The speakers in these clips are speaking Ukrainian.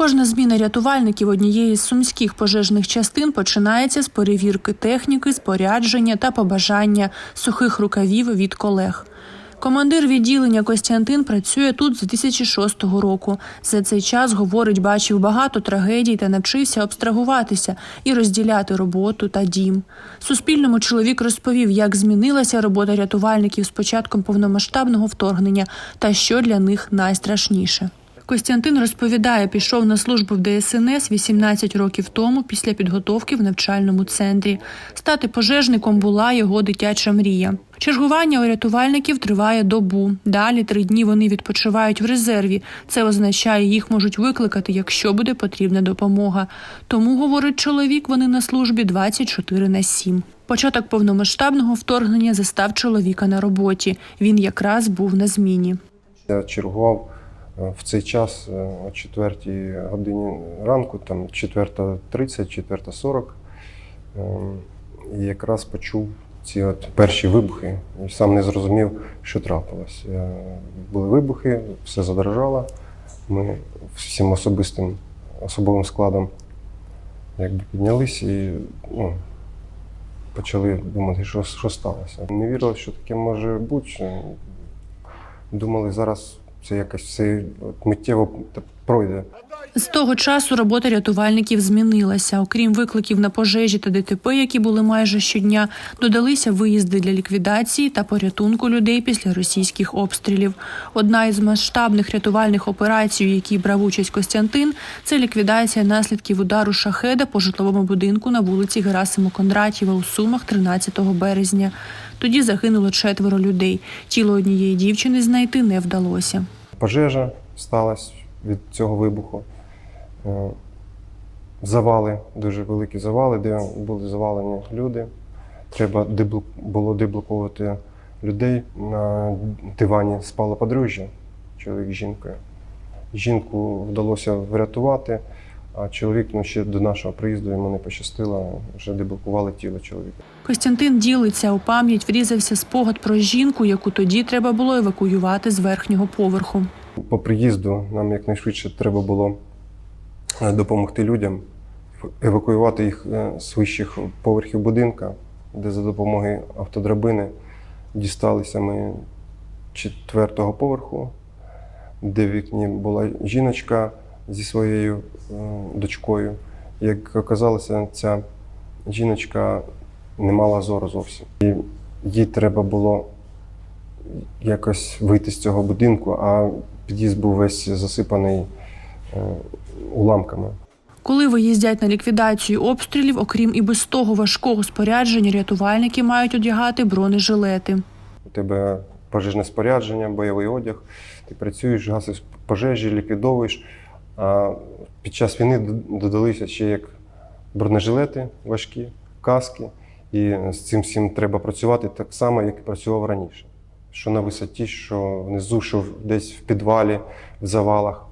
Кожна зміна рятувальників однієї з сумських пожежних частин починається з перевірки техніки, спорядження та побажання сухих рукавів від колег. Командир відділення Костянтин працює тут з 2006 року. За цей час, говорить, бачив багато трагедій та навчився абстрагуватися і розділяти роботу та дім. Суспільному чоловік розповів, як змінилася робота рятувальників з початком повномасштабного вторгнення та що для них найстрашніше. Костянтин розповідає, пішов на службу в ДСНС 18 років тому після підготовки в навчальному центрі. Стати пожежником була його дитяча мрія. Чергування у рятувальників триває добу. Далі три дні вони відпочивають в резерві. Це означає, їх можуть викликати, якщо буде потрібна допомога. Тому, говорить чоловік, вони на службі 24 на 7. Початок повномасштабного вторгнення застав чоловіка на роботі. Він якраз був на зміні. Я чергував в цей час е, о 4 годині ранку, там 4.30, 4.40. Ем, І якраз почув ці от перші вибухи і сам не зрозумів, що трапилось. Е, Були вибухи, все задрожало. Ми всім особистим особовим складом якби піднялись і ну, почали думати, що, що сталося. Не вірили, що таке може бути. Думали, зараз це якось все миттєво пройде. З того часу робота рятувальників змінилася. Окрім викликів на пожежі та ДТП, які були майже щодня, додалися виїзди для ліквідації та порятунку людей після російських обстрілів. Одна із масштабних рятувальних операцій, у якій брав участь Костянтин, це ліквідація наслідків удару шахеда по житловому будинку на вулиці Герасиму Кондратєва у Сумах 13 березня. Тоді загинуло четверо людей. Тіло однієї дівчини знайти не вдалося. Пожежа сталася від цього вибуху. Е, Завали, дуже великі завали, де були завалені люди. Треба було деблоковувати людей. На дивані спало подружжя, чоловік з жінкою. Жінку вдалося врятувати, а чоловік ну, ще до нашого приїзду йому не пощастило, вже деблокували тіло чоловіка. Костянтин ділиться у пам'ять, врізався спогад про жінку, яку тоді треба було евакуювати з верхнього поверху. По приїзду нам якнайшвидше треба було е, допомогти людям, евакуювати їх е, з вищих поверхів будинка, де за допомогою автодрабини дісталися ми четвертого поверху, де в вікні була жіночка зі своєю е, дочкою. Як оказалося, ця жіночка не мала зору зовсім. І їй треба було якось вийти з цього будинку, а під'їзд був весь засипаний е, уламками. Коли виїздять на ліквідацію обстрілів, окрім і без того важкого спорядження, рятувальники мають одягати бронежилети. У тебе пожежне спорядження, бойовий одяг, ти працюєш, гасиш пожежі, ліквідовуєш. А під час війни додалися ще як бронежилети важкі, каски. І з цим всім треба працювати так само, як і працював раніше. Що на висоті, що внизу, що десь в підвалі, в завалах.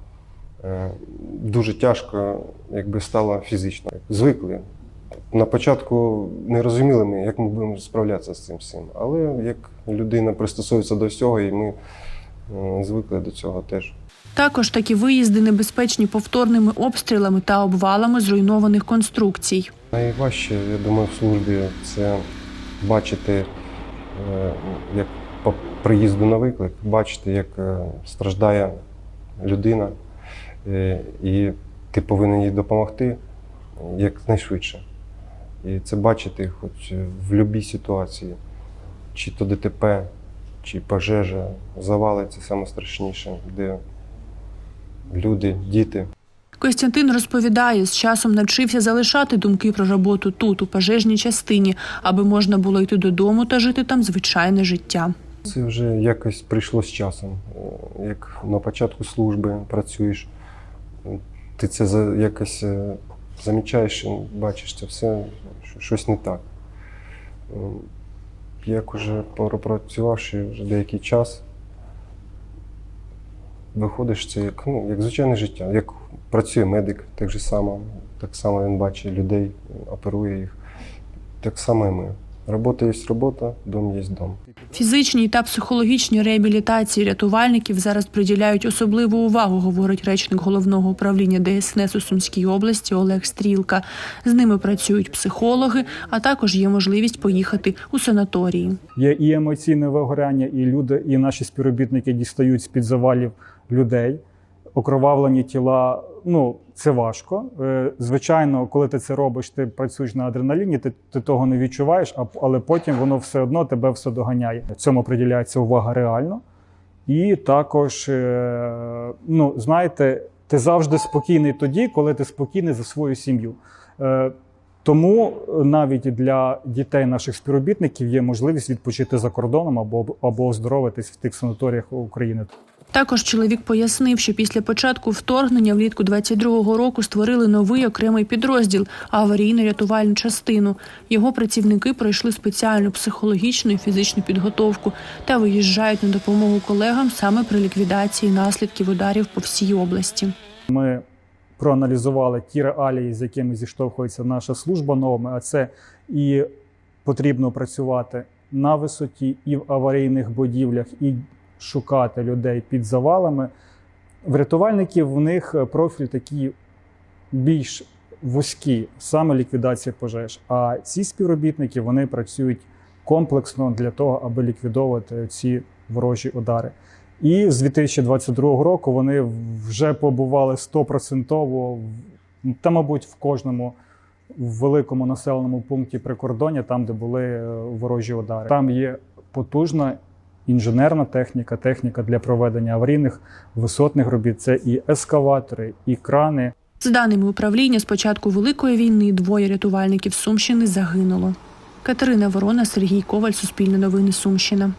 Е, Дуже тяжко, якби стало фізично. Звикли. На початку не розуміли ми, як ми будемо справлятися з цим всім. Але як людина пристосується до всього, і ми звикли до цього теж. Також такі виїзди небезпечні повторними обстрілами та обвалами зруйнованих конструкцій. Найважче, я думаю, в службі це бачити, е, як по приїзду на виклик, бачити, як е, страждає людина, е, і ти повинен їй допомогти якнайшвидше. І це бачити хоч в будь-якій ситуації, чи то ДТП, чи пожежа, завали це найстрашніше, де люди, діти. Костянтин розповідає, з часом навчився залишати думки про роботу тут, у пожежній частині, аби можна було йти додому та жити там звичайне життя. Це вже якось прийшло з часом. Як на початку служби працюєш, ти це якось е, замічаєш, бачиш це все, що щось не так. Е, Як уже пропрацювавши вже деякий час, виходиш це як, ну, як звичайне життя, як працює медик, так же само, так само він бачить людей, оперує їх. Так само і ми. Робота є робота, дом є дом. Фізичній та психологічній реабілітації рятувальників зараз приділяють особливу увагу, говорить речник головного управління ДСНС у Сумській області Олег Стрілка. З ними працюють психологи, а також є можливість поїхати у санаторії. Є і емоційне вигоряння, і люди, і наші співробітники дістають з під завалів людей. Окровавлені тіла, ну це важко. Е, Звичайно, коли ти це робиш, ти працюєш на адреналіні, ти, ти того не відчуваєш, але потім воно все одно тебе все доганяє. Цьому приділяється увага реально. І також, е, ну знаєте, ти завжди спокійний тоді, коли ти спокійний за свою сім'ю. Е, Тому навіть для дітей наших співробітників є можливість відпочити за кордоном або, або оздоровитись в тих санаторіях України. Також чоловік пояснив, що після початку вторгнення влітку 22-го року створили новий окремий підрозділ аварійно-рятувальну частину. Його працівники пройшли спеціальну психологічну і фізичну підготовку та виїжджають на допомогу колегам саме при ліквідації наслідків ударів по всій області. Ми проаналізували ті реалії, з якими зіштовхується наша служба новими, а це і потрібно працювати на висоті, і в аварійних будівлях, і шукати людей під завалами. В рятувальників в них профіль такий більш вузький, саме ліквідація пожеж. А ці співробітники вони працюють комплексно для того, аби ліквідовувати ці ворожі удари. І з 2022 року вони вже побували стопроцентово та, мабуть, в кожному великому населеному пункті прикордоння, там, де були е, ворожі удари. Там є потужна інженерна техніка, техніка для проведення аварійних висотних робіт. Це і ескаватори, і крани. За даними управління, з початку Великої війни двоє рятувальників Сумщини загинуло. Катерина Ворона, Сергій Коваль, Суспільне новини Сумщина.